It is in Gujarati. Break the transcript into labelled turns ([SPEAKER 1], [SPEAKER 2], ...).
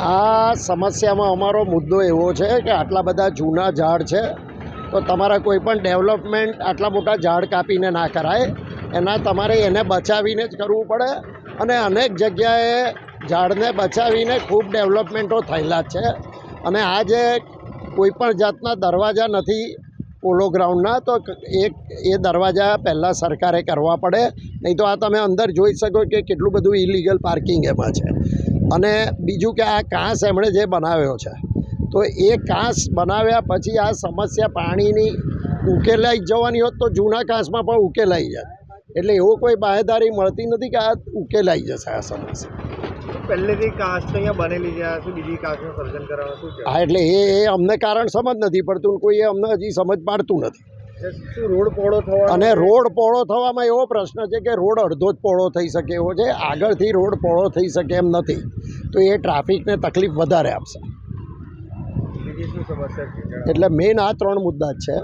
[SPEAKER 1] આ સમસ્યામાં અમારો મુદ્દો એવો છે કે આટલા બધા જૂના ઝાડ છે, તો તમારા કોઈ પણ ડેવલપમેન્ટ આટલા મોટા ઝાડ કાપીને ના કરાય. એના તમારે એને બચાવીને જ કરવું પડે અને અનેક જગ્યાએ ઝાડને બચાવીને ખૂબ ડેવલપમેન્ટો થયેલા છે. અને આજે કોઈ પણ જાતના દરવાજા નથી પોલો ગ્રાઉન્ડના, તો એક એ દરવાજા પહેલાં સરકારે કરવા પડે. નહીં તો આ તમે અંદર જોઈ શકો કે કેટલું બધું ઇલીગલ પાર્કિંગ એમાં છે. અને બીજું કે આ કાંસ એમણે જે બનાવ્યો છે. તો એ કાંસ બનાવ્યા પછી આ સમસ્યા પાણીની ઉકેલાઈ જવાની હોત તો જૂના કાંસમાં પણ ઉકેલાઈ જાય. એટલે એવો કોઈ બાહેદારી મળતી નથી કે આ ઉકેલાઈ જશે આ સમસ્યા.
[SPEAKER 2] પહેલેથી કાસ્ટ અહીંયા બનેલી છે શું બીજી કાસ્ટનું સર્જન કરવાનું શું
[SPEAKER 1] હા એટલે એ એ અમને કારણ સમજ નથી પડતું કોઈ એ અમને હજી સમજ પાડતું નથી.
[SPEAKER 2] શું રોડ પહોળો થવાનો
[SPEAKER 1] અને રોડ પહોળો થવામાં એવો પ્રશ્ન છે કે રોડ અડધો જ પહોળો થઈ શકે એવો છે. આગળથી રોડ પહોળો થઈ શકે એમ નથી. તો એ ટ્રાફિકને તકલીફ વધારે આપશે. એટલે મેઇન આ ત્રણ મુદ્દા જ છે.